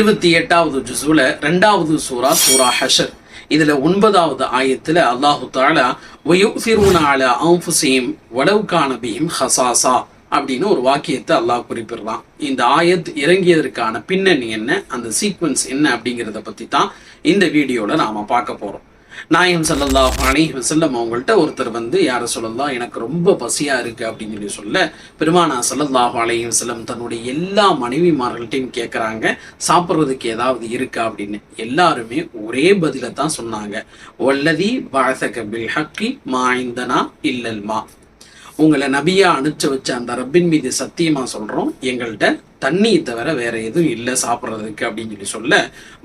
இருபத்தி எட்டாவது ஜுசுல ரெண்டாவது சூரா சூரா ஹஷர். இதுல ஒன்பதாவது ஆயத்துல அல்லாஹு தாலா வயுசிரூன அல அன்ஃபுஸிஹிம் வலவ் ஹசாசா அப்படின்னு ஒரு வாக்கியத்தை அல்லாஹ் குறிப்பிடுறான். இந்த ஆயத் இறங்கியதற்கான பின்னணி என்ன அந்த சீக்வன்ஸ் என்ன அப்படிங்கிறத பத்தி தான் இந்த வீடியோல நாம பார்க்க போறோம். நாயம் ஸல்லல்லாஹு அலைஹி செல்லம் அவங்கள்ட்ட ஒருத்தர் வந்து யார சொல்லலாம் எனக்கு ரொம்ப பசியா இருக்கு அப்படின்னு சொல்லி சொல்ல பெருமானா ஸல்லல்லாஹு அலைஹி செல்லம் தன்னுடைய எல்லா மனைவிமார்கள்ட்டையும் கேட்குறாங்க சாப்பிட்றதுக்கு ஏதாவது இருக்கா? அப்படின்னு. எல்லாருமே ஒரே பதில தான் சொன்னாங்க. வல்லதி வாழ்த்தக பில் ஹக்கி மாய்ந்தனா இல்லல்மா உங்களை நபியா அனுப்பிச்சு வச்ச அந்த ரப்பின் மீது சத்தியமா சொல்றோம் எங்கள்கிட்ட தண்ணி தவிர வேற எதுவும் இல்லை சாப்பிட்றதுக்கு அப்படின்னு சொல்லி சொல்ல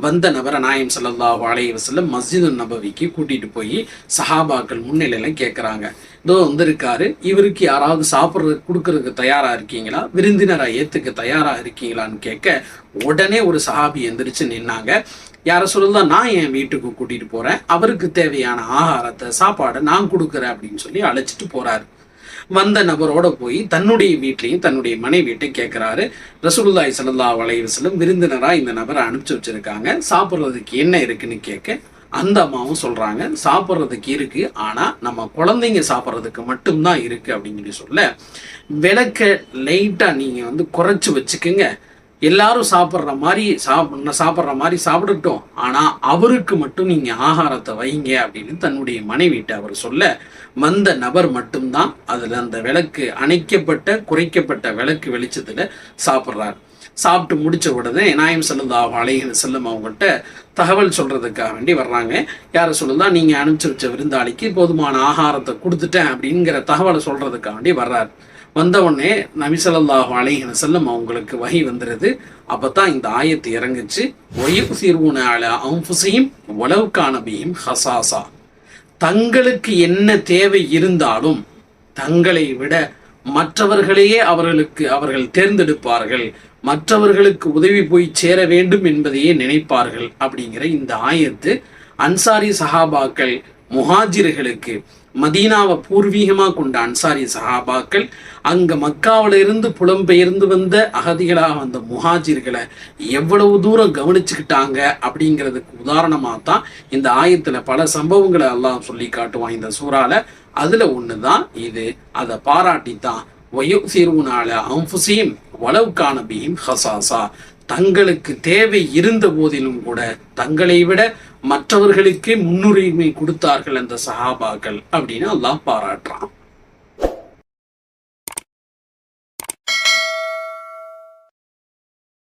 வந்த நபரை நாயம் சல்லா வாழைய வஸல்லம் மஸ்ஜிது நபவிக்கு கூட்டிட்டு போய் சஹாபாக்கள் முன்னிலையில கேட்குறாங்க இதோ வந்திருக்காரு. இவருக்கு யாராவது சாப்பிட்றதுக்கு கொடுக்கறதுக்கு தயாரா இருக்கீங்களா? விருந்தினரை ஏத்துக்க தயாரா இருக்கீங்களான்னு கேட்க உடனே ஒரு சஹாபி எந்திரிச்சு நின்னாங்க. யார சொல்லுதா நான் என் வீட்டுக்கு கூட்டிட்டு போறேன். அவருக்கு தேவையான ஆகாரத்தை சாப்பாடை நான் கொடுக்குறேன் அப்படின்னு சொல்லி அழைச்சிட்டு போறாரு. வந்த நபரோட போய் தன்னுடைய வீட்லையும் தன்னுடைய மனைவிட்டையும் கேட்குறாரு ரசூலுல்லாஹி சல்லா அலைஹி வஸல்லம் விருந்தினரா இந்த நபரை அனுப்பிச்சு வச்சிருக்காங்க. சாப்பிட்றதுக்கு என்ன இருக்குன்னு கேட்க அந்த அம்மாவும் சொல்றாங்க. சாப்பிட்றதுக்கு இருக்கு ஆனா நம்ம குழந்தைங்க சாப்பிட்றதுக்கு மட்டும்தான் இருக்கு அப்படின்னு சொல்லி சொல்ல விளக்க லைட்டா நீங்க வந்து குறைச்சு வச்சுக்கோங்க. எல்லாரும் சாப்பிட்ற மாதிரி சாப்பிட்ற சாப்பிட்ற மாதிரி சாப்பிட்டுட்டோம் ஆனால் அவருக்கு மட்டும் நீங்கள் ஆகாரத்தை வைங்க அப்படின்னு தன்னுடைய மனைவிட்ட அவர் சொல்ல வந்த நபர் மட்டும்தான் அதில் அந்த விளக்கு அணைக்கப்பட்ட குறைக்கப்பட்ட விளக்கு வெளிச்சத்தில் சாப்பிட்றாரு. சாப்பிட்டு முடிச்ச உடனே நாயம் ஸல்லல்லாஹு அலைஹி செல்லும் அவங்கள்ட்ட தகவல் சொல்கிறதுக்காக வேண்டி வர்றாங்க. யாரை சொல்லுதா? நீங்கள் அனுப்பிச்சி வச்ச விருந்தாளிக்கு போதுமான ஆகாரத்தை கொடுத்துட்டேன் அப்படிங்கிற தகவலை சொல்கிறதுக்காக வேண்டி வர்றாரு. வந்த உடனே நபிசல்லாஹு ஸல்லல்லாஹு அலைஹி அவங்களுக்கு வகை வந்துடுது அப்போ தான் இந்த ஆயத்து இறங்குச்சு. ஒயுசிர்வுன அல அன்ஃபுஸிஹிம் வலவ் கான ஹசாசா தங்களுக்கு என்ன தேவை இருந்தாலும் தங்களை விட மற்றவர்களையே அவர்களுக்கு அவர்கள் தேர்ந்தெடுப்பார்கள். மற்றவர்களுக்கு உதவி போய் சேர வேண்டும் என்பதையே நினைப்பார்கள் அப்படிங்கிற இந்த ஆயத்து அன்சாரி சஹாபாக்கள் முஹாஜிர்களுக்கு மதீனாவை பூர்வீகமாக கொண்ட அன்சாரி சஹாபாக்கள் அங்கே மக்காவில இருந்து புலம்பெயர்ந்து வந்த அகதிகளாக வந்த முஹாஜிர்களை எவ்வளவு தூரம் கவனிச்சுக்கிட்டாங்க அப்படிங்கிறதுக்கு உதாரணமாக தான் இந்த ஆயத்தில் பல சம்பவங்களை எல்லாம் சொல்லி காட்டுவான் இந்த சூறால. அதில் ஒன்று தான் இது அதை பாராட்டி தான் வயுசீர்வுனால அம்புசியும் வளவுக்கான பீம் ஹசாசா. தங்களுக்கு தேவை இருந்த போதிலும் கூட தங்களை விட மற்றவர்களுக்கே முன்னுரிமை கொடுத்தார்கள் அந்த சஹாபாக்கள் அப்படின்னு அல்லாஹ் பாராட்டுறான்.